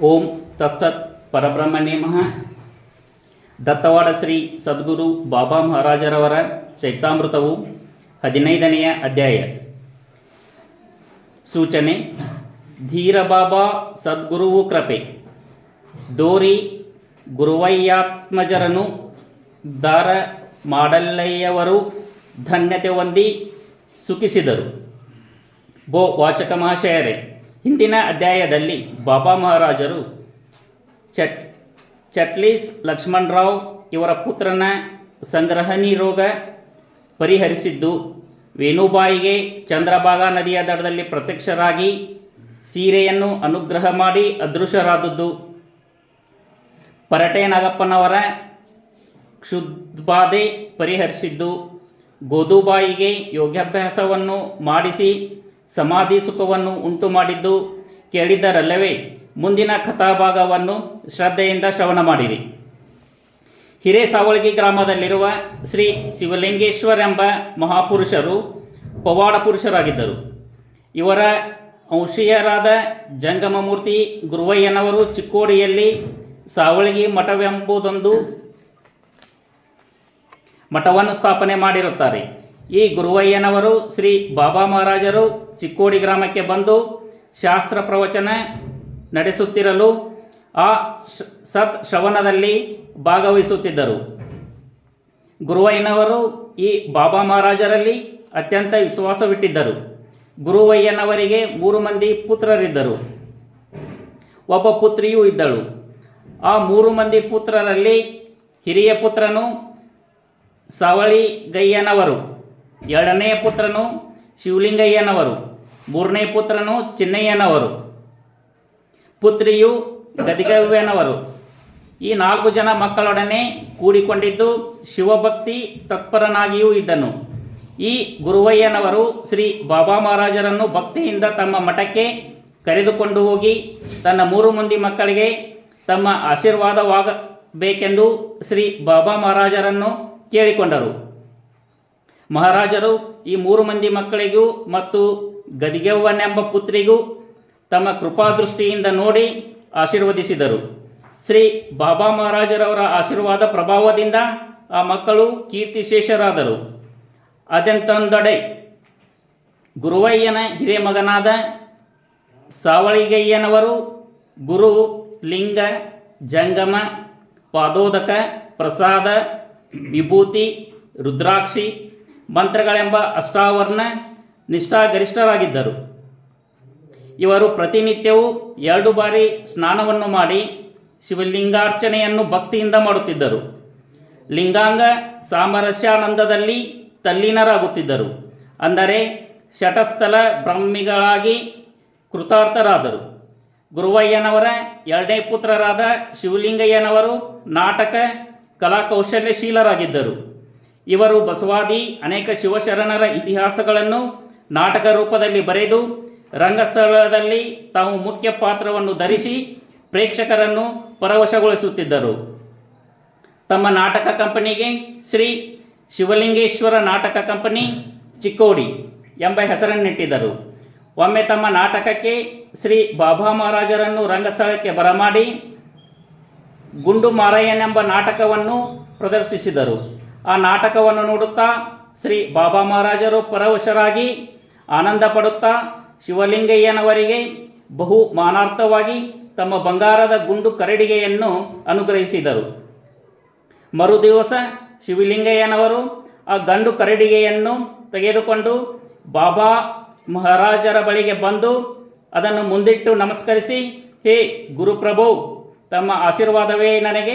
ಓಂ ತತ್ಸತ್ ಪರಬ್ರಹ್ಮಣ್ಯ ಮಹ. ದತ್ತವಾಡ ಶ್ರೀ ಸದ್ಗುರು ಬಾಬಾ ಮಹಾರಾಜರವರ ಚೈತಾಮೃತವು ಹದಿನೈದನೆಯ ಅಧ್ಯಾಯ. ಸೂಚನೆ ಧೀರ ಬಾಬಾ ಸದ್ಗುರುವು ಕೃಪೆ. ದೋರಿ ಗುರುವಯ್ಯಾತ್ಮಜರನು ದಾರ ಮಾಡಲ್ಲಯ್ಯವರು ಧನ್ಯತೆ ಹೊಂದಿ ಸುಖಿಸಿದರು. ಬೋ ವಾಚಕ ಮಹಾಶಯರೇ ಹಿಂದಿನ ಅಧ್ಯಾಯದಲ್ಲಿ ಬಾಬಾ ಮಹಾರಾಜರು ಚಟ್, ಚಟ್ಲೀಸ್ ಲಕ್ಷ್ಮಣರಾವ್ ಇವರ ಪುತ್ರನ ಸಂಗ್ರಹಣಿ ರೋಗ ಪರಿಹರಿಸಿದ್ದು, ವೇಣುಬಾಯಿಗೆ ಚಂದ್ರಭಾಗಾ ನದಿಯ ದಡದಲ್ಲಿ ಪ್ರತ್ಯಕ್ಷರಾಗಿ ಸೀರೆಯನ್ನು ಅನುಗ್ರಹ ಮಾಡಿ ಅದೃಶ್ಯರಾದದ್ದು ಪರಟೆ ನಾಗಪ್ಪನವರ ಕ್ಷುದ್ಬಾಧೆ ಪರಿಹರಿಸಿದ್ದು, ಗೋದುಬಾಯಿಗೆ ಯೋಗಾಭ್ಯಾಸವನ್ನು ಮಾಡಿಸಿ ಸಮಾಧಿ ಸುಖವನ್ನು ಉಂಟು ಮಾಡಿದ್ದು ಕೇಳಿದರಲ್ಲವೇ ಮುಂದಿನ ಕಥಾಭಾಗವನ್ನು ಶ್ರದ್ಧೆಯಿಂದ ಶ್ರವಣ ಮಾಡಿರಿ. ಹಿರೇಸಾವಳಗಿ ಗ್ರಾಮದಲ್ಲಿರುವ ಶ್ರೀ ಶಿವಲಿಂಗೇಶ್ವರ ಎಂಬ ಮಹಾಪುರುಷರು ಪವಾಡ ಪುರುಷರಾಗಿದ್ದರು. ಇವರ ಅಂಶೀಯರಾದ ಜಂಗಮಮೂರ್ತಿ ಗುರುವಯ್ಯನವರು ಚಿಕ್ಕೋಡಿಯಲ್ಲಿ ಸಾವಳಗಿ ಮಠವೆಂಬುದೊಂದು ಮಠವನ್ನು ಸ್ಥಾಪನೆ ಮಾಡಿರುತ್ತಾರೆ. ಈ ಗುರುವಯ್ಯನವರು ಶ್ರೀ ಬಾಬಾ ಮಹಾರಾಜರು ಚಿಕ್ಕೋಡಿ ಗ್ರಾಮಕ್ಕೆ ಬಂದು ಶಾಸ್ತ್ರ ಪ್ರವಚನ ನಡೆಸುತ್ತಿರಲು ಆ ಸತ್ ಶವನದಲ್ಲಿ ಭಾಗವಹಿಸುತ್ತಿದ್ದರು. ಗುರುವಯ್ಯನವರು ಈ ಬಾಬಾ ಮಹಾರಾಜರಲ್ಲಿ ಅತ್ಯಂತ ವಿಶ್ವಾಸವಿಟ್ಟಿದ್ದರು. ಗುರುವಯ್ಯನವರಿಗೆ ಮೂರು ಮಂದಿ ಪುತ್ರರಿದ್ದರು. ಒಬ್ಬ ಪುತ್ರಿಯೂ ಇದ್ದಳು. ಆ ಮೂರು ಮಂದಿ ಪುತ್ರರಲ್ಲಿ ಹಿರಿಯ ಪುತ್ರನು ಸವಳಿಗಯ್ಯನವರು ಎರಡನೆಯ ಪುತ್ರನು ಶಿವಲಿಂಗಯ್ಯನವರು, ಮೂರನೇ ಪುತ್ರನು ಚಿನ್ನಯ್ಯನವರು, ಪುತ್ರಿಯು ಗದಿಗವ್ಯನವರು. ಈ ನಾಲ್ಕು ಜನ ಮಕ್ಕಳೊಡನೆ ಕೂಡಿಕೊಂಡಿದ್ದು ಶಿವಭಕ್ತಿ ತತ್ಪರನಾಗಿಯೂ ಇದ್ದನು. ಈ ಗುರುವಯ್ಯನವರು ಶ್ರೀ ಬಾಬಾ ಮಹಾರಾಜರನ್ನು ಭಕ್ತಿಯಿಂದ ತಮ್ಮ ಮಠಕ್ಕೆ ಕರೆದುಕೊಂಡು ಹೋಗಿ ತನ್ನ ಮೂರು ಮಂದಿ ಮಕ್ಕಳಿಗೆ ತಮ್ಮ ಆಶೀರ್ವಾದವಾಗಬೇಕೆಂದು ಶ್ರೀ ಬಾಬಾ ಮಹಾರಾಜರನ್ನು ಕೇಳಿಕೊಂಡರು. ಮಹಾರಾಜರು ಈ ಮೂರು ಮಂದಿ ಮಕ್ಕಳಿಗೂ ಮತ್ತು ಗದಿಗೆವ್ವನೆಂಬ ಪುತ್ರಿಗೂ ತಮ್ಮ ಕೃಪಾದೃಷ್ಟಿಯಿಂದ ನೋಡಿ ಆಶೀರ್ವದಿಸಿದರು. ಶ್ರೀ ಬಾಬಾ ಮಹಾರಾಜರವರ ಆಶೀರ್ವಾದ ಪ್ರಭಾವದಿಂದ ಆ ಮಕ್ಕಳು ಕೀರ್ತಿಶೇಷರಾದರು. ಅದೆಂತೊಂದೆಡೆ ಗುರುವಯ್ಯನ ಹಿರಿಯ ಮಗನಾದ ಸಾವಳಿಗಯ್ಯನವರು ಗುರು, ಲಿಂಗ, ಜಂಗಮ, ಪಾದೋದಕ, ಪ್ರಸಾದ, ವಿಭೂತಿ, ರುದ್ರಾಕ್ಷಿ ಮಂತ್ರಗಳೆಂಬ ಅಷ್ಟಾವರ್ಣ ನಿಷ್ಠಾಗರಿಷ್ಠರಾಗಿದ್ದರು. ಇವರು ಪ್ರತಿನಿತ್ಯವೂ ಎರಡು ಬಾರಿ ಸ್ನಾನವನ್ನು ಮಾಡಿ ಶಿವಲಿಂಗಾರ್ಚನೆಯನ್ನು ಭಕ್ತಿಯಿಂದ ಮಾಡುತ್ತಿದ್ದರು. ಲಿಂಗಾಂಗ ಸಾಮರಸ್ಯಾನಂದದಲ್ಲಿ ತಲ್ಲೀನರಾಗುತ್ತಿದ್ದರು. ಅಂದರೆ ಶಟಸ್ಥಲ ಬ್ರಹ್ಮಿಗಳಾಗಿ ಕೃತಾರ್ಥರಾದರು. ಗುರುವಯ್ಯನವರ ಎರಡನೇ ಪುತ್ರರಾದ ಶಿವಲಿಂಗಯ್ಯನವರು ನಾಟಕ, ಕಲಾಕೌಶಲ್ಯಶೀಲರಾಗಿದ್ದರು. ಇವರು ಬಸವಾದಿ ಅನೇಕ ಶಿವಶರಣರ ಇತಿಹಾಸಗಳನ್ನು ನಾಟಕ ರೂಪದಲ್ಲಿ ಬರೆದು ರಂಗಸ್ಥಳದಲ್ಲಿ ತಾವು ಮುಖ್ಯ ಪಾತ್ರವನ್ನು ಧರಿಸಿ ಪ್ರೇಕ್ಷಕರನ್ನು ಪರವಶಗೊಳಿಸುತ್ತಿದ್ದರು. ತಮ್ಮ ನಾಟಕ ಕಂಪನಿಗೆ ಶ್ರೀ ಶಿವಲಿಂಗೇಶ್ವರ ನಾಟಕ ಕಂಪನಿ ಚಿಕ್ಕೋಡಿ ಎಂಬ ಹೆಸರನ್ನಿಟ್ಟಿದ್ದರು. ಒಮ್ಮೆ ತಮ್ಮ ನಾಟಕಕ್ಕೆ ಶ್ರೀ ಬಾಬಾ ಮಹಾರಾಜರನ್ನು ರಂಗಸ್ಥಳಕ್ಕೆ ಬರಮಾಡಿ ಗುಂಡು ಮಾರಯ್ಯನೆಂಬ ನಾಟಕವನ್ನು ಪ್ರದರ್ಶಿಸಿದರು. ಆ ನಾಟಕವನ್ನು ನೋಡುತ್ತಾ ಶ್ರೀ ಬಾಬಾ ಮಹಾರಾಜರು ಪರವಶರಾಗಿ ಆನಂದ ಪಡುತ್ತಾ ಶಿವಲಿಂಗಯ್ಯನವರಿಗೆ ಬಹು ಮಾನಾರ್ಥವಾಗಿ ತಮ್ಮ ಬಂಗಾರದ ಗುಂಡು ಕರಡಿಗೆಯನ್ನು ಅನುಗ್ರಹಿಸಿದರು. ಮರುದಿವಸ ಶಿವಲಿಂಗಯ್ಯನವರು ಆ ಗಂಡು ಕರಡಿಗೆಯನ್ನು ತೆಗೆದುಕೊಂಡು ಬಾಬಾ ಮಹಾರಾಜರ ಬಳಿಗೆ ಬಂದು ಅದನ್ನು ಮುಂದಿಟ್ಟು ನಮಸ್ಕರಿಸಿ, ಹೇ ಗುರುಪ್ರಭು, ತಮ್ಮ ಆಶೀರ್ವಾದವೇ ನನಗೆ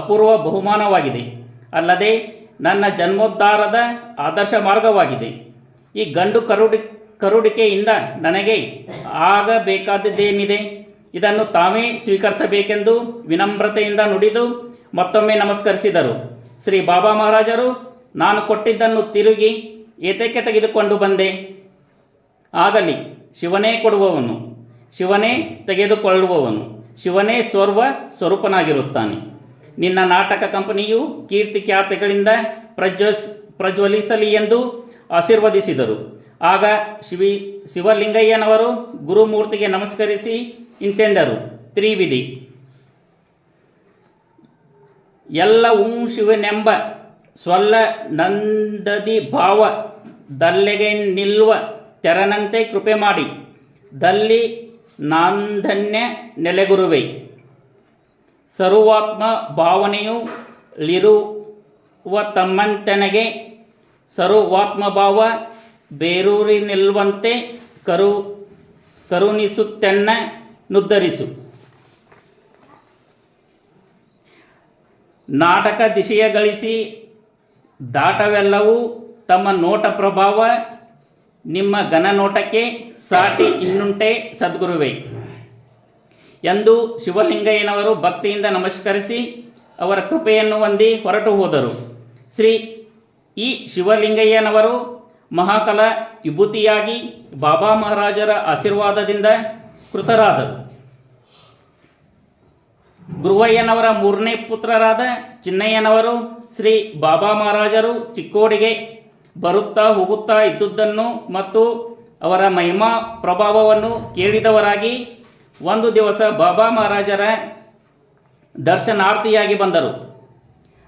ಅಪೂರ್ವ ಬಹುಮಾನವಾಗಿದೆ. ಅಲ್ಲದೆ ನನ್ನ ಜನ್ಮೋದ್ಧಾರದ ಆದರ್ಶ ಮಾರ್ಗವಾಗಿದೆ. ಈ ಗಂಡು ಕರುಡಿ, ಕರುಡಿಕೆಯಿಂದ ನನಗೆ ಆಗಬೇಕಾದದ್ದೇನಿದೆ? ಇದನ್ನು ತಾವೇ ಸ್ವೀಕರಿಸಬೇಕೆಂದು ವಿನಮ್ರತೆಯಿಂದ ನುಡಿದು ಮತ್ತೊಮ್ಮೆ ನಮಸ್ಕರಿಸಿದರು. ಶ್ರೀ ಬಾಬಾ ಮಹಾರಾಜರು, ನಾನು ಕೊಟ್ಟಿದ್ದನ್ನು ತಿರುಗಿ ಏತಕ್ಕೆ ತೆಗೆದುಕೊಂಡು ಬಂದೆ? ಆಗಲಿ, ಶಿವನೇ ಕೊಡುವವನು. ಶಿವನೇ ತೆಗೆದುಕೊಳ್ಳುವವನು. ಶಿವನೇ ಸ್ವರ್ವ ಸ್ವರೂಪನಾಗಿರುತ್ತಾನೆ. ನಿನ್ನ ನಾಟಕ ಕಂಪನಿಯು ಕೀರ್ತಿ ಖ್ಯಾತಿಗಳಿಂದ ಪ್ರಜ್ವಸ್, ಪ್ರಜ್ವಲಿಸಲಿ ಎಂದು ಆಶೀರ್ವದಿಸಿದರು. ಆಗ ಶಿವಿ, ಶಿವಲಿಂಗಯ್ಯನವರು ಗುರುಮೂರ್ತಿಗೆ ನಮಸ್ಕರಿಸಿ ಇಂತೆಂದರು. ತ್ರಿವಿಧಿ. ಎಲ್ಲ ಉಂ ಶಿವನೆಂಬ ಸ್ವಲ್ಲ ನಂದದಿ ಭಾವ ದಲ್ಲೆಗೆ ನಿಲ್ಲುವ ತೆರನಂತೆ ಕೃಪೆ ಮಾಡಿ. ದಲ್ಲಿ ನಾಂದನ್ಯ ನೆಲೆಗುರುವೆ. ಸರ್ವಾತ್ಮ ಭಾವನೆಯು ಲಿರುವ ತಮ್ಮಂತೆನಗೆ ಸರ್ವಾತ್ಮ ಭಾವ ಬೇರೂರಿ ನಿಲ್ಲುವಂತೆ ಕರು ಕರುಣಿಸುತ್ತೆನ್ನ ನುದ್ಧರಿಸು. ನಾಟಕ ದಿಶೆಯ ಗಳಿಸಿ ದಾಟವೆಲ್ಲವೂ ತಮ್ಮ ನೋಟ ಪ್ರಭಾವ ನಿಮ್ಮ ಘನನೋಟಕ್ಕೆ ಸಾಟಿ ಇನ್ನುಂಟೆ ಸದ್ಗುರುವೇ. ಎಂದು ಶಿವಲಿಂಗಯ್ಯನವರು ಭಕ್ತಿಯಿಂದ ನಮಸ್ಕರಿಸಿ ಅವರ ಕೃಪೆಯನ್ನು ಹೊಂದಿ ಹೊರಟು ಹೋದರು. ಶ್ರೀ ಈ ಶಿವಲಿಂಗಯ್ಯನವರು ಮಹಾಕಲ ವಿಭೂತಿಯಾಗಿ ಬಾಬಾ ಮಹಾರಾಜರ ಆಶೀರ್ವಾದದಿಂದ ಕೃತರಾದರು. ಗುರುವಯ್ಯನವರ ಮೂರನೇ ಪುತ್ರರಾದ ಚಿನ್ನಯ್ಯನವರು ಶ್ರೀ ಬಾಬಾ ಮಹಾರಾಜರು ಚಿಕ್ಕೋಡಿಗೆ ಬರುತ್ತಾ ಹೋಗುತ್ತಾ ಇದ್ದುದನ್ನು ಮತ್ತು ಅವರ ಮಹಿಮಾ ಪ್ರಭಾವವನ್ನು ಕೇಳಿದವರಾಗಿ ಒಂದು ದಿವಸ ಬಾಬಾ ಮಹಾರಾಜರ ದರ್ಶನಾರ್ಥಿಯಾಗಿ ಬಂದರು.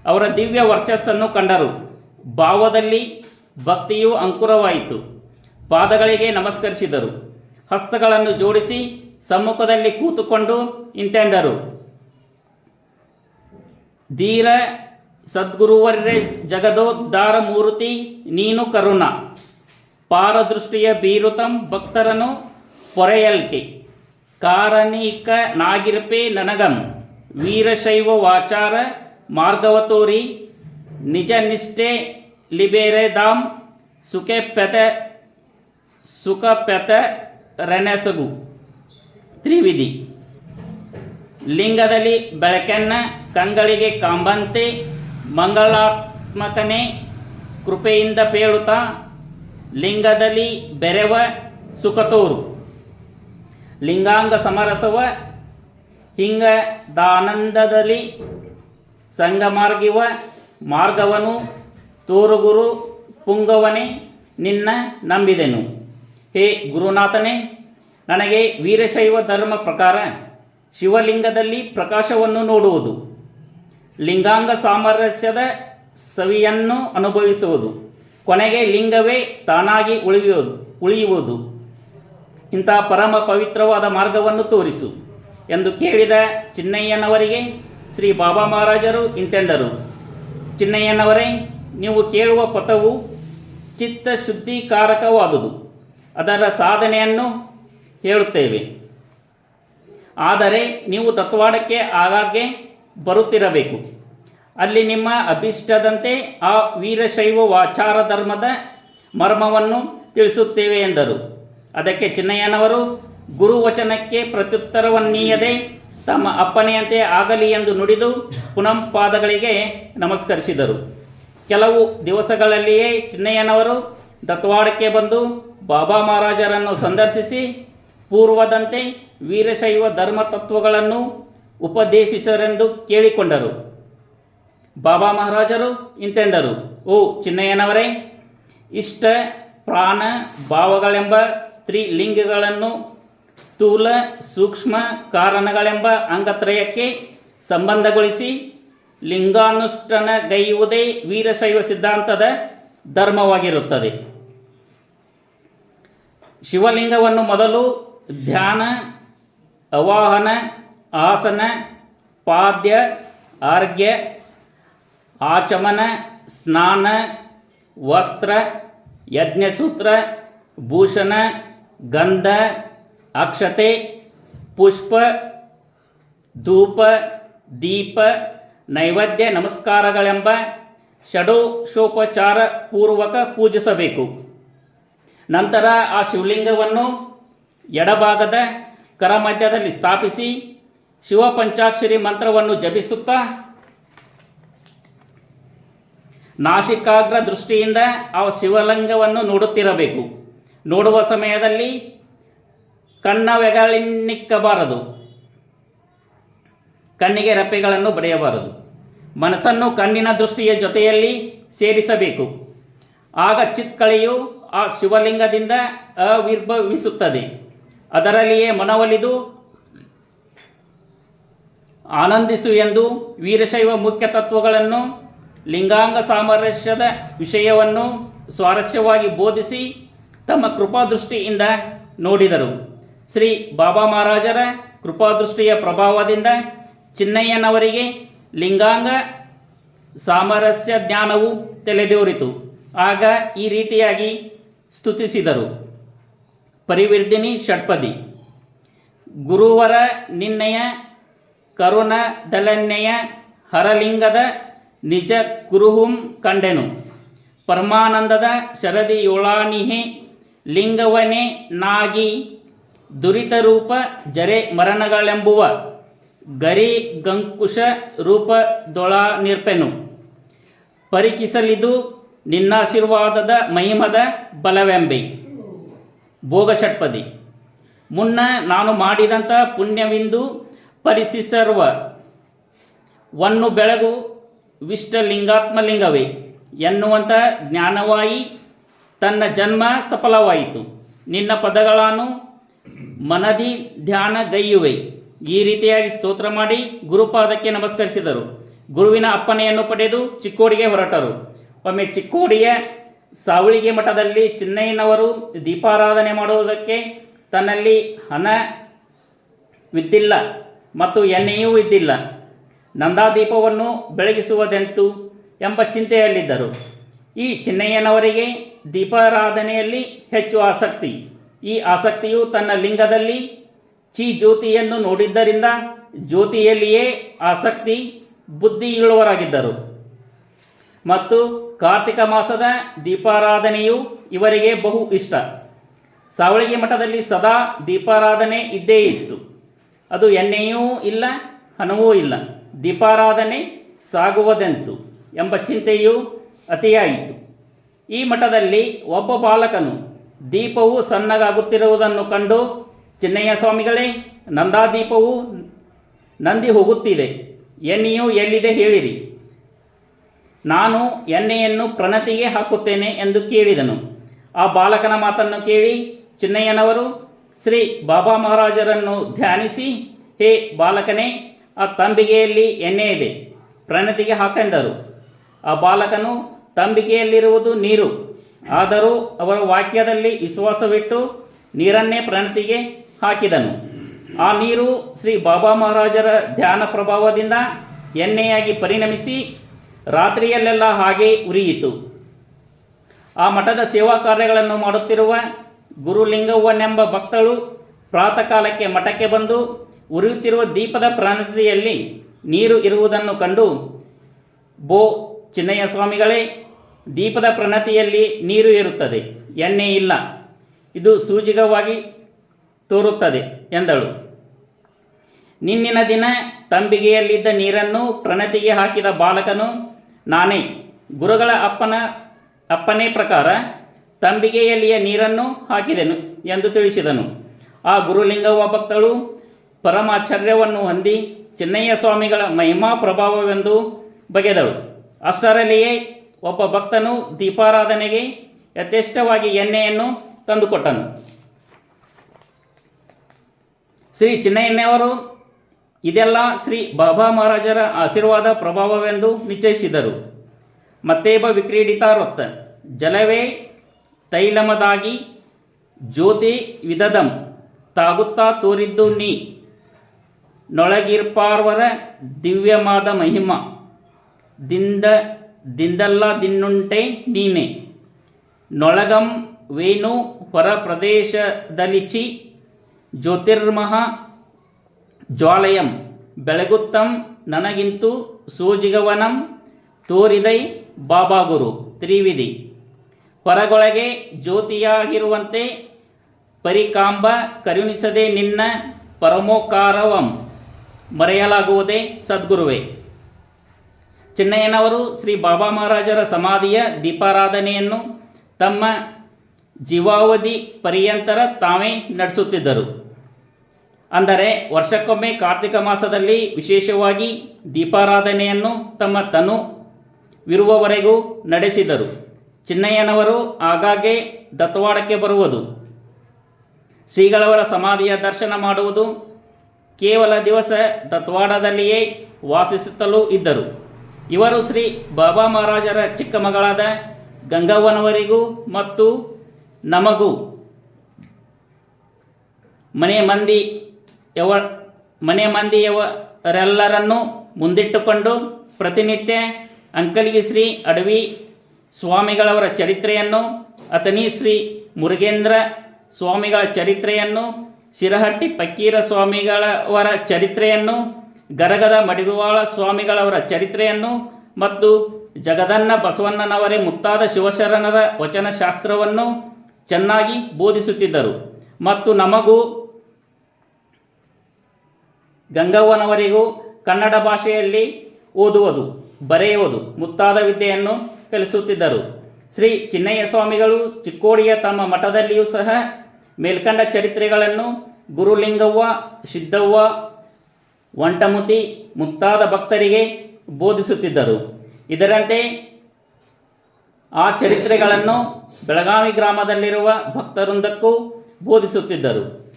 ಅವರ ದಿವ್ಯ ವರ್ಚಸ್ಸನ್ನು ಕಂಡರು. ಭಾವದಲ್ಲಿ ಭಕ್ತಿಯು ಅಂಕುರವಾಯಿತು. ಪಾದಗಳಿಗೆ ನಮಸ್ಕರಿಸಿದರು. ಹಸ್ತಗಳನ್ನು ಜೋಡಿಸಿ ಸಮ್ಮುಖದಲ್ಲಿ ಕೂತುಕೊಂಡು ಇಂತೆಂದರು. ಧೀರ ಸದ್ಗುರುವರೇ ಜಗದೋದ್ಧಾರ ಮೂರ್ತಿ, ನೀನು ಕರುಣ. ಪಾರದೃಷ್ಟಿಯ ಬೀರುತಂ ಭಕ್ತರನ್ನು ಪೊರೆಯಲ್ಕೆ. ಕಾರಣಿಕ ನಾಗಿರ್ಪೆ ನನಗಂ. ವೀರಶೈವ ವಾಚಾರ ಮಾರ್ಗವತೋರಿ ನಿಜ ನಿಷ್ಠೆ ಲಿಬೇರೆದಾಂ ಸುಖೆ ಪ್ಯತ ಸುಖ ಪ್ಯತ ರೆನೆಸಗು. ತ್ರಿವಿಧಿ. ಲಿಂಗದಲ್ಲಿ ಬೆಳಕನ್ನ, ಕಂಗಳಿಗೆ ಕಾಂಬಂತೆ, ಮಂಗಳಾತ್ಮಕನೇ ಕೃಪೆಯಿಂದ ಪೇಳುತ್ತಾ. ಲಿಂಗದಲ್ಲಿ ಬೆರೆವ ಸುಖತೋರು ಲಿಂಗಾಂಗ ಸಮರಸವ ಹಿಂಗ ದಾನಂದದಲ್ಲಿ ಸಂಗಮಾರ್ಗಿವ ಮಾರ್ಗವನು ತೋರುಗುರು ಪುಂಗವನೇ ನಿನ್ನ ನಂಬಿದೆನು. ಹೇ ಗುರುನಾಥನೇ, ನನಗೆ ವೀರಶೈವ ಧರ್ಮ ಪ್ರಕಾರ ಶಿವಲಿಂಗದಲ್ಲಿ ಪ್ರಕಾಶವನ್ನು ನೋಡುವುದು. ಲಿಂಗಾಂಗ ಸಾಮರಸ್ಯದ ಸವಿಯನ್ನು ಅನುಭವಿಸುವುದು. ಕೊನೆಗೆ ಲಿಂಗವೇ ತಾನಾಗಿ ಉಳಿಯುವುದು ಉಳಿಯುವುದು. ಇಂತಹ ಪರಮ ಪವಿತ್ರವಾದ ಮಾರ್ಗವನ್ನು ತೋರಿಸು ಎಂದು ಕೇಳಿದ ಚಿನ್ನಯ್ಯನವರಿಗೆ ಶ್ರೀ ಬಾಬಾ ಮಹಾರಾಜರು ಇಂತೆಂದರು. ಚಿನ್ನಯ್ಯನವರೇ, ನೀವು ಕೇಳುವ ಪಥವು ಚಿತ್ತ ಶುದ್ಧೀಕಾರಕವಾದುದು. ಅದರ ಸಾಧನೆಯನ್ನು ಹೇಳುತ್ತೇವೆ. ಆದರೆ ನೀವು ತತ್ವಾಡಕ್ಕೆ ಆಗಾಗ್ಗೆ ಬರುತ್ತಿರಬೇಕು. ಅಲ್ಲಿ ನಿಮ್ಮ ಅಭಿಷ್ಟದಂತೆ ಆ ವೀರಶೈವ ವಾಚಾರ ಧರ್ಮದ ಮರ್ಮವನ್ನು ತಿಳಿಸುತ್ತೇವೆ ಎಂದರು. ಅದಕ್ಕೆ ಚಿನ್ನಯ್ಯನವರು ಗುರುವಚನಕ್ಕೆ ಪ್ರತ್ಯುತ್ತರವನ್ನೀಯದೆ ತಮ್ಮ ಅಪ್ಪನೆಯಂತೆ ಆಗಲಿ ಎಂದು ನುಡಿದು ಪುನಂಪಾದಗಳಿಗೆ ನಮಸ್ಕರಿಸಿದರು. ಕೆಲವು ದಿವಸಗಳಲ್ಲಿಯೇ ಚಿನ್ನಯ್ಯನವರು ದತ್ವಾಡಕ್ಕೆ ಬಂದು ಬಾಬಾ ಮಹಾರಾಜರನ್ನು ಸಂದರ್ಶಿಸಿ ಪೂರ್ವದಂತೆ ವೀರಶೈವ ಧರ್ಮ ತತ್ವಗಳನ್ನು ಉಪದೇಶಿಸರೆಂದು ಕೇಳಿಕೊಂಡರು. ಬಾಬಾ ಮಹಾರಾಜರು ಇಂತೆಂದರು, ಓ ಚಿನ್ನಯ್ಯನವರೇ, ಇಷ್ಟ ಪ್ರಾಣ ಭಾವಗಳೆಂಬ ತ್ರಿಲಿಂಗಗಳನ್ನು ಸ್ಥೂಲ ಸೂಕ್ಷ್ಮ ಕಾರಣಗಳೆಂಬ ಅಂಗತ್ರಯಕ್ಕೆ ಸಂಬಂಧಗೊಳಿಸಿ ಲಿಂಗಾನುಷ್ಠಾನಗೈಯುವುದೇ ವೀರಶೈವ ಸಿದ್ಧಾಂತದ ಧರ್ಮವಾಗಿರುತ್ತದೆ. ಶಿವಲಿಂಗವನ್ನು ಮೊದಲು ಧ್ಯಾನ ಅವಾಹನ ಆಸನ, ಪಾದ್ಯ, ಆರ್ಘ್ಯ, ಆಚಮನ, ಸ್ನಾನ, ವಸ್ತ್ರ, ಯಜ್ಞಸೂತ್ರ, ಭೂಷಣ ಗಂಧ, ಅಕ್ಷತೆ, ಪುಷ್ಪ, ಧೂಪ, ದೀಪ, ನೈವೇದ್ಯ ನಮಸ್ಕಾರಗಳೆಂಬ ಷಡೋಷೋಪಚಾರ ಪೂರ್ವಕ ಪೂಜಿಸಬೇಕು. ನಂತರ ಆ ಶಿವಲಿಂಗವನ್ನು ಎಡಭಾಗದ ಕರಮಧ್ಯದಲ್ಲಿ ಸ್ಥಾಪಿಸಿ ಶಿವ ಪಂಚಾಕ್ಷರಿ ಮಂತ್ರವನ್ನು ಜಪಿಸುತ್ತಾ ನಾಶಿಕಾಗ್ರ ದೃಷ್ಟಿಯಿಂದ ಆ ಶಿವಲಿಂಗವನ್ನು ನೋಡುತ್ತಿರಬೇಕು. ನೋಡುವ ಸಮಯದಲ್ಲಿ ಕಣ್ಣವೆಗಳಿನ್ನಿಕ್ಕಬಾರದು ಕಣ್ಣಿಗೆ ರೆಪ್ಪೆಗಳನ್ನು ಬಡಿಯಬಾರದು ಮನಸ್ಸನ್ನು ಕಣ್ಣಿನ ದೃಷ್ಟಿಯ ಜೊತೆಯಲ್ಲಿ ಸೇರಿಸಬೇಕು. ಆಗ ಚಿತ್ಕಳೆಯು ಆ ಶಿವಲಿಂಗದಿಂದ ಅವಿರ್ಭವಿಸುತ್ತದೆ. ಅದರಲ್ಲಿಯೇ ಮನವೊಲಿದು ಆನಂದಿಸು ಎಂದು ವೀರಶೈವ ಮುಖ್ಯ ತತ್ವಗಳನ್ನು ಲಿಂಗಾಂಗ ಸಾಮರಸ್ಯದ ವಿಷಯವನ್ನು ಸ್ವಾರಸ್ಯವಾಗಿ ಬೋಧಿಸಿ ತಮ್ಮ ಕೃಪಾದೃಷ್ಟಿಯಿಂದ ನೋಡಿದರು. ಶ್ರೀ ಬಾಬಾ ಮಹಾರಾಜರ ಕೃಪಾದೃಷ್ಟಿಯ ಪ್ರಭಾವದಿಂದ ಚಿನ್ನಯ್ಯನವರಿಗೆ ಲಿಂಗಾಂಗ ಸಾಮರಸ್ಯ ಜ್ಞಾನವು ತಲೆದೋರಿತು. ಆಗ ಈ ರೀತಿಯಾಗಿ ಸ್ತುತಿಸಿದರು. ಪರಿವರ್ಧಿನಿ ಷಟ್ಪದಿ. ಗುರುವರ ನಿನ್ನಯ ಕರುಣ ದಲನ್ನೆಯ ಹರಲಿಂಗದ ನಿಜ ಕುರುಹುಂ ಕಂಡೆನು. ಪರಮಾನಂದದ ಶರದಿಯೊಳಾನಿಹೆ ಲಿಂಗವನೇ, ನಾಗಿ, ದುರಿತರೂಪ, ಜರೆ ಮರಣಗಳೆಂಬುವ ಗರಿ ಗಂಕುಶ ರೂಪದೊಳನಿರ್ಪೆನು. ಪರಿಕಿಸಲಿದು ನಿನ್ನಾಶೀರ್ವಾದದ ಮಹಿಮದ ಬಲವೆಂಬೆ. ಭೋಗಷಟ್ಪದಿ. ಮುನ್ನ ನಾನು ಮಾಡಿದಂಥ ಪುಣ್ಯವಿಂದು ಪರಿಸಿಸರ್ವ ವನ್ನು ಬೆಳಗು ವಿಷ್ಟಲಿಂಗಾತ್ಮಲಿಂಗವೇ ಎನ್ನುವಂಥ ಜ್ಞಾನವಾಯಿ ತನ್ನ ಜನ್ಮ ಸಫಲವಾಯಿತು. ನಿನ್ನ ಪದಗಳನ್ನು ಮನದಿ, ಧ್ಯಾನ, ಗೈಯುವೆ. ಈ ರೀತಿಯಾಗಿ ಸ್ತೋತ್ರ ಮಾಡಿ ಗುರುಪಾದಕ್ಕೆ ನಮಸ್ಕರಿಸಿದರು. ಗುರುವಿನ ಅಪ್ಪನೆಯನ್ನು ಪಡೆದು ಚಿಕ್ಕೋಡಿಗೆ ಹೊರಟರು. ಒಮ್ಮೆ ಚಿಕ್ಕೋಡಿಯ ಸಾವಳಿಗೆ ಮಠದಲ್ಲಿ ಚಿನ್ನಯ್ಯನವರು ದೀಪಾರಾಧನೆ ಮಾಡುವುದಕ್ಕೆ ತನ್ನಲ್ಲಿ ಹಣ ವಿದ್ದಿಲ್ಲ ಮತ್ತು ಎಣ್ಣೆಯೂ ಇದ್ದಿಲ್ಲ ನಂದಾದೀಪವನ್ನು ಬೆಳಗಿಸುವುದೆಂತು ಎಂಬ ಚಿಂತೆಯಲ್ಲಿದ್ದರು. ಈ ಚಿನ್ನಯ್ಯನವರಿಗೆ ದೀಪಾರಾಧನೆಯಲ್ಲಿ ಹೆಚ್ಚು ಆಸಕ್ತಿ. ಈ ಆಸಕ್ತಿಯು ತನ್ನ ಲಿಂಗದಲ್ಲಿ ಚಿ ಜ್ಯೋತಿಯನ್ನು ನೋಡಿದ್ದರಿಂದ ಜ್ಯೋತಿಯಲ್ಲಿಯೇ ಆಸಕ್ತಿ ಬುದ್ಧಿಯುಳ್ಳವರಾಗಿದ್ದರು. ಮತ್ತು ಕಾರ್ತಿಕ ಮಾಸದ ದೀಪಾರಾಧನೆಯು ಇವರಿಗೆ ಬಹು ಇಷ್ಟ. ಸಾವಳಿಗೆ ಮಠದಲ್ಲಿ ಸದಾ ದೀಪಾರಾಧನೆ ಇದ್ದೇ ಇತ್ತು. ಅದು ಎಣ್ಣೆಯೂ ಇಲ್ಲ, ಹಣವೂ ಇಲ್ಲ. ದೀಪಾರಾಧನೆ ಸಾಗುವುದೆಂತು ಎಂಬ ಚಿಂತೆಯು ಅತಿಯಾಯಿತು. ಈ ಮಠದಲ್ಲಿ ಒಬ್ಬ ಬಾಲಕನು ದೀಪವು ಸಣ್ಣಗಾಗುತ್ತಿರುವುದನ್ನು ಕಂಡು, ಚಿನ್ನಯ್ಯ ಸ್ವಾಮಿಗಳೇ, ನಂದಾದೀಪವು ನಂದಿ ಹೋಗುತ್ತಿದೆ. ಎಣ್ಣೆಯು ಎಲ್ಲಿದೆ ಹೇಳಿರಿ. ನಾನು ಎಣ್ಣೆಯನ್ನು ಪ್ರಣತಿಗೆ ಹಾಕುತ್ತೇನೆ ಎಂದು ಕೇಳಿದನು. ಆ ಬಾಲಕನ ಮಾತನ್ನು ಕೇಳಿ ಚಿನ್ನಯ್ಯನವರು, ಶ್ರೀ ಬಾಬಾ ಮಹಾರಾಜರನ್ನು ಧ್ಯಾನಿಸಿ, ಹೇ ಬಾಲಕನೇ, ಆ ತಂಬಿಗೆಯಲ್ಲಿ ಎಣ್ಣೆ ಇದೆ, ಪ್ರಣತಿಗೆ ಹಾಕೆಂದರು. ಆ ಬಾಲಕನು ತಂಬಿಗೆಯಲ್ಲಿರುವುದು ನೀರು. ಆದರೂ ಅವರ ವಾಕ್ಯದಲ್ಲಿ ವಿಶ್ವಾಸವಿಟ್ಟು ನೀರನ್ನೇ ಪ್ರಣತಿಗೆ ಹಾಕಿದನು. ಆ ನೀರು ಶ್ರೀ ಬಾಬಾ ಮಹಾರಾಜರ ಧ್ಯಾನ ಪ್ರಭಾವದಿಂದ ಎಣ್ಣೆಯಾಗಿ ಪರಿಣಮಿಸಿ ರಾತ್ರಿಯಲ್ಲೆಲ್ಲ ಹಾಗೆ ಉರಿಯಿತು. ಆ ಮಠದ ಸೇವಾ ಕಾರ್ಯಗಳನ್ನು ಮಾಡುತ್ತಿರುವ ಗುರುಲಿಂಗವ್ವನೆಂಬ ಭಕ್ತಳು ಪ್ರಾತಃ ಕಾಲಕ್ಕೆ ಮಠಕ್ಕೆ ಬಂದು ಉರಿಯುತ್ತಿರುವ ದೀಪದ ಪ್ರಣತಿಯಲ್ಲಿ ನೀರು ಇರುವುದನ್ನು ಕಂಡು ಬೋ ಚಿನ್ನಯ್ಯ ಸ್ವಾಮಿಗಳೇ, ದೀಪದ ಪ್ರಣತಿಯಲ್ಲಿ ನೀರು ಇರುತ್ತದೆ ಎಣ್ಣೆ ಇಲ್ಲ. ಇದು ಸೂಜಿಗವಾಗಿ ತೋರುತ್ತದೆ ಎಂದಳು. ನಿನ್ನಿನ ದಿನ ತಂಬಿಗೆಯಲ್ಲಿದ್ದ ನೀರನ್ನು ಪ್ರಣತಿಗೆ ಹಾಕಿದ ಬಾಲಕನು ನಾನೇ. ಗುರುಗಳ ಅಪ್ಪನ, ಅಪ್ಪನೇ ಪ್ರಕಾರ ತಂಬಿಗೆಯಲ್ಲಿಯ ನೀರನ್ನು ಹಾಕಿದೆನು ಎಂದು ತಿಳಿಸಿದನು. ಆ ಗುರುಲಿಂಗವ್ವ ಭಕ್ತಳು ಪರಮಾಚರ್ಯವನ್ನು ಹೊಂದಿ ಚಿನ್ನಯ್ಯ ಸ್ವಾಮಿಗಳ ಮಹಿಮಾ ಪ್ರಭಾವವೆಂದು ಬಗೆದಳು. ಅಷ್ಟರಲ್ಲಿಯೇ ಒಬ್ಬ ಭಕ್ತನು ದೀಪಾರಾಧನೆಗೆ ಯಥೇಷ್ಟವಾಗಿ ಎಣ್ಣೆಯನ್ನು ತಂದುಕೊಟ್ಟನು. ಶ್ರೀ ಚಿನ್ನಯ್ಯನವರು ಇದೆಲ್ಲ ಶ್ರೀ ಬಾಬಾ ಮಹಾರಾಜರ ಆಶೀರ್ವಾದ ಪ್ರಭಾವವೆಂದು ನಿಶ್ಚಯಿಸಿದರು. ಮತ್ತೇಬ ವಿಕ್ರೀಡಿತಾರೊತ್ತ ಜಲವೇ ತೈಲಮದಾಗಿ ಜ್ಯೋತಿ ವಿದದಂ. ತಾಗುತ್ತಾ ತೋರಿದ್ದು ನೀ. ನೊಳಗಿರ್ಪಾರ್ವರ ದಿವ್ಯಮಾದ ಮಹಿಮ. ದಿಂದ, ದಿಂದಲ್ಲ ದಿನ್ನುಂಟೆ ನೀನೆ. ನೊಳಗಂ ವೇಣು ಹೊರ ಪ್ರದೇಶದಲಿಚಿ ಜ್ಯೋತಿರ್ಮಹ ಜ್ವಾಲಯಂ. ಬೆಳಗುತ್ತಂ ನನಗಿಂತೂ ಸೂಜಿಗವನಂ ತೋರಿದೈ ಬಾಬಾಗುರು ತ್ರಿವಿಧಿ. ಹೊರಗೊಳಗೆ ಜ್ಯೋತಿಯಾಗಿರುವಂತೆ ಪರಿಕಾಂಬ ಕರುಣಿಸದೆ ನಿನ್ನ ಪರಮೋಕಾರವಂ ಮರೆಯಲಾಗುವುದೇ ಸದ್ಗುರುವೇ. ಚಿನ್ನಯ್ಯನವರು ಶ್ರೀ ಬಾಬಾ ಮಹಾರಾಜರ ಸಮಾಧಿಯ ದೀಪಾರಾಧನೆಯನ್ನು ತಮ್ಮ ಜೀವಾವಧಿ ಪರ್ಯಂತರ ತಾವೇ ನಡೆಸುತ್ತಿದ್ದರು. ಅಂದರೆ ವರ್ಷಕ್ಕೊಮ್ಮೆ ಕಾರ್ತಿಕ ಮಾಸದಲ್ಲಿ ವಿಶೇಷವಾಗಿ ದೀಪಾರಾಧನೆಯನ್ನು ತಮ್ಮ ತನು ವಿರುವವರೆಗೂ ನಡೆಸಿದರು. ಚಿನ್ನಯ್ಯನವರು ಆಗಾಗ್ಗೆ ದತ್ತವಾಡಕ್ಕೆ ಬರುವುದು. ಶ್ರೀಗಳವರ ಸಮಾಧಿಯ ದರ್ಶನ ಮಾಡುವುದು ಕೇವಲ ದಿವಸ ದತ್ವಾಡದಲ್ಲಿಯೇ ವಾಸಿಸುತ್ತಲೂ ಇದ್ದರು. ಇವರು ಶ್ರೀ ಬಾಬಾ ಮಹಾರಾಜರ ಚಿಕ್ಕ ಮಗಳಾದ ಗಂಗವ್ವನವರಿಗೂ ಮತ್ತು ನಮಗೂ ಮನೆ ಮಂದಿ ಯವ ಮನೆ ಮಂದಿಯವರೆಲ್ಲರನ್ನೂ ಮುಂದಿಟ್ಟುಕೊಂಡು ಪ್ರತಿನಿತ್ಯ ಅಂಕಲಿಗೆ ಶ್ರೀ ಅಡವಿ ಸ್ವಾಮಿಗಳವರ ಚರಿತ್ರೆಯನ್ನು ಅತನಿ ಶ್ರೀ ಮುರುಗೇಂದ್ರ ಸ್ವಾಮಿಗಳ ಚರಿತ್ರೆಯನ್ನು, ಶಿರಹಟ್ಟಿ ಪಕ್ಕೀರ ಸ್ವಾಮಿಗಳವರ ಚರಿತ್ರೆಯನ್ನು ಗರಗದ ಮಡಿಗುವಾಳ ಸ್ವಾಮಿಗಳವರ ಚರಿತ್ರೆಯನ್ನು ಮತ್ತು ಜಗದನ್ನ ಬಸವಣ್ಣನವರೇ ಮುತ್ತಾದ ಶಿವಶರಣರ ವಚನಶಾಸ್ತ್ರವನ್ನು ಚೆನ್ನಾಗಿ ಬೋಧಿಸುತ್ತಿದ್ದರು. ಮತ್ತು ನಮಗೂ ಗಂಗವ್ವನವರಿಗೂ ಕನ್ನಡ ಭಾಷೆಯಲ್ಲಿ ಓದುವುದು, ಬರೆಯುವುದು ಮುತ್ತಾದ ವಿದ್ಯೆಯನ್ನು ಕಲಿಸುತ್ತಿದ್ದರು. ಶ್ರೀ ಚಿನ್ನಯ್ಯ ಸ್ವಾಮಿಗಳು ಚಿಕ್ಕೋಡಿಯ ತಮ್ಮ ಮಠದಲ್ಲಿಯೂ ಸಹ ಮೇಲ್ಕಂಡ ಚರಿತ್ರೆಗಳನ್ನು ಗುರುಲಿಂಗವ್ವ, ಸಿದ್ದವ್ವ ಒಂಟಮುತಿ ಮುತ್ತಾದ ಭಕ್ತರಿಗೆ ಬೋಧಿಸುತ್ತಿದ್ದರು. ಇದರಂತೆ ಆ ಚರಿತ್ರೆಗಳನ್ನು ಬೆಳಗಾವಿ ಗ್ರಾಮದಲ್ಲಿರುವ ಭಕ್ತರೊಂದಕ್ಕೂ ಬೋಧಿಸುತ್ತಿದ್ದರು.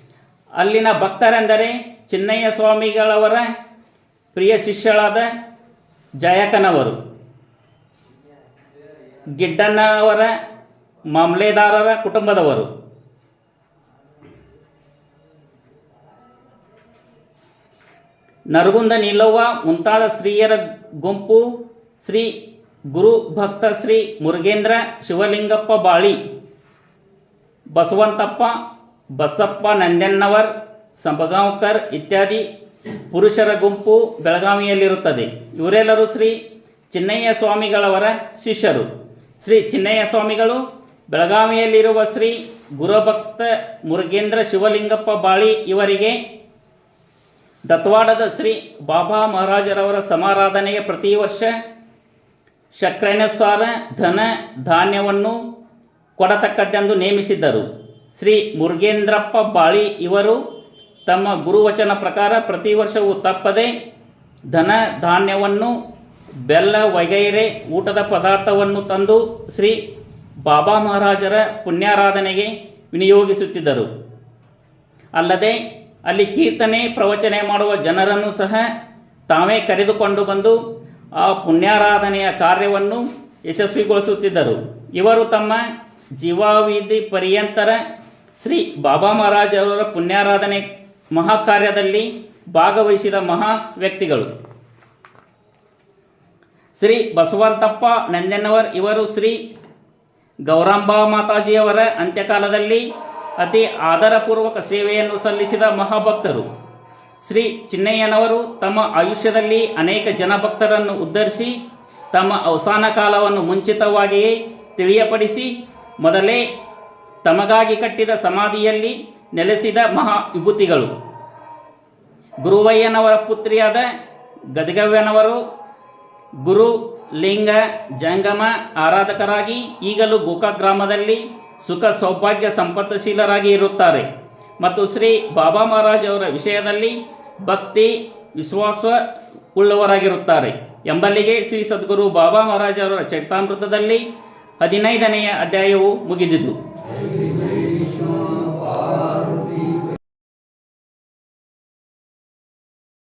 ಅಲ್ಲಿನ ಭಕ್ತರೆಂದರೆ ಚಿನ್ನಯ್ಯ ಸ್ವಾಮಿಗಳವರ ಪ್ರಿಯ ಶಿಷ್ಯಳಾದ ಜಯಕನವರು. ಗಿಡ್ಡಣ್ಣವರ ಮಾಮಲೇದಾರರ ಕುಟುಂಬದವರು. ನರಗುಂದ ನಿಲ್ಲವ್ವ ಮುಂತಾದ ಸ್ತ್ರೀಯರ ಗುಂಪು, ಶ್ರೀ ಗುರು ಭಕ್ತ ಶ್ರೀ ಮುರುಗೇಂದ್ರ, ಶಿವಲಿಂಗಪ್ಪ ಬಾಳಿ, ಬಸವಂತಪ್ಪ, ಬಸಪ್ಪ ನಂದೆನ್ನವರ್, ಸಂಬಗಾಂವ್ಕರ್ ಇತ್ಯಾದಿ ಪುರುಷರ ಗುಂಪು ಬೆಳಗಾವಿಯಲ್ಲಿರುತ್ತದೆ. ಇವರೆಲ್ಲರೂ ಶ್ರೀ ಚಿನ್ನಯ್ಯ ಸ್ವಾಮಿಗಳವರ ಶಿಷ್ಯರು. ಶ್ರೀ ಚಿನ್ನಯ್ಯ ಸ್ವಾಮಿಗಳು ಬೆಳಗಾವಿಯಲ್ಲಿರುವ ಶ್ರೀ ಗುರುಭಕ್ತ ಮುರುಗೇಂದ್ರ, ಶಿವಲಿಂಗಪ್ಪ ಬಾಳಿ ಇವರಿಗೆ ದತ್ವಾಡದ ಶ್ರೀ ಬಾಬಾ ಮಹಾರಾಜರವರ ಸಮಾರಾಧನೆಗೆ ಪ್ರತಿ ವರ್ಷ ಶಕ್ರನುಸಾರ ಧನ ಧಾನ್ಯವನ್ನು ಕೊಡತಕ್ಕದ್ದೆಂದು ನೇಮಿಸಿದ್ದರು. ಶ್ರೀ ಮುರುಗೇಂದ್ರಪ್ಪ ಬಾಳಿ ಇವರು ತಮ್ಮ ಗುರುವಚನ ಪ್ರಕಾರ ಪ್ರತಿ ವರ್ಷವೂ ತಪ್ಪದೆ ಧನ ಧಾನ್ಯವನ್ನು, ಬೆಲ್ಲ ವಗೈರೆ ಊಟದ ಪದಾರ್ಥವನ್ನು ತಂದು ಶ್ರೀ ಬಾಬಾ ಮಹಾರಾಜರ ಪುಣ್ಯಾರಾಧನೆಗೆ ವಿನಿಯೋಗಿಸುತ್ತಿದ್ದರು. ಅಲ್ಲದೆ ಅಲ್ಲಿ ಕೀರ್ತನೆ, ಪ್ರವಚನೆ ಮಾಡುವ ಜನರನ್ನು ಸಹ ತಾವೇ ಕರೆದುಕೊಂಡು ಬಂದು ಆ ಪುಣ್ಯಾರಾಧನೆಯ ಕಾರ್ಯವನ್ನು ಯಶಸ್ವಿಗೊಳಿಸುತ್ತಿದ್ದರು. ಇವರು ತಮ್ಮ ಜೀವಾವಿಧಿ ಪರ್ಯಂತರ ಶ್ರೀ ಬಾಬಾ ಮಹಾರಾಜ್ ಅವರ ಪುಣ್ಯಾರಾಧನೆ ಮಹಾಕಾರ್ಯದಲ್ಲಿ ಭಾಗವಹಿಸಿದ ಮಹಾ ವ್ಯಕ್ತಿಗಳು. ಶ್ರೀ ಬಸವಂತಪ್ಪ ನಂಜನವರ್ ಇವರು ಶ್ರೀ ಗೌರಾಂಬಾ ಮಾತಾಜಿಯವರ ಅಂತ್ಯಕಾಲದಲ್ಲಿ ಅತಿ ಆದರಪೂರ್ವಕ ಸೇವೆಯನ್ನು ಸಲ್ಲಿಸಿದ ಮಹಾಭಕ್ತರು. ಶ್ರೀ ಚಿನ್ನಯ್ಯನವರು ತಮ್ಮ ಆಯುಷ್ಯದಲ್ಲಿ ಅನೇಕ ಜನಭಕ್ತರನ್ನು ಉದ್ಧರಿಸಿ, ತಮ್ಮ ಅವಸಾನ ಕಾಲವನ್ನು ಮುಂಚಿತವಾಗಿಯೇ ತಿಳಿಯಪಡಿಸಿ, ಮೊದಲೇ ತಮಗಾಗಿ ಕಟ್ಟಿದ ಸಮಾಧಿಯಲ್ಲಿ ನೆಲೆಸಿದ ಮಹಾ ವಿಭೂತಿಗಳು. ಗುರುವಯ್ಯನವರ ಪುತ್ರಿಯಾದ ಗದಗವ್ಯನವರು ಗುರು ಲಿಂಗ ಜಂಗಮ ಆರಾಧಕರಾಗಿ ಈಗಲೂ ಗೋಕಾಕ್ ಗ್ರಾಮದಲ್ಲಿ ಸುಖ ಸೌಭಾಗ್ಯ ಸಂಪತ್ತಶೀಲರಾಗಿ ಇರುತ್ತಾರೆ. ಮತ್ತು ಶ್ರೀ ಬಾಬಾ ಮಹಾರಾಜ್ ಅವರ ವಿಷಯದಲ್ಲಿ ಭಕ್ತಿ ವಿಶ್ವಾಸ ಉಳ್ಳವರಾಗಿರುತ್ತಾರೆ ಎಂಬಲ್ಲಿಗೆ ಶ್ರೀ ಸದ್ಗುರು ಬಾಬಾ ಮಹಾರಾಜ್ ಅವರ ಚರಿತಾಮೃತದಲ್ಲಿ ಹದಿನೈದನೆಯ ಅಧ್ಯಾಯವು ಮುಗಿದಿತು.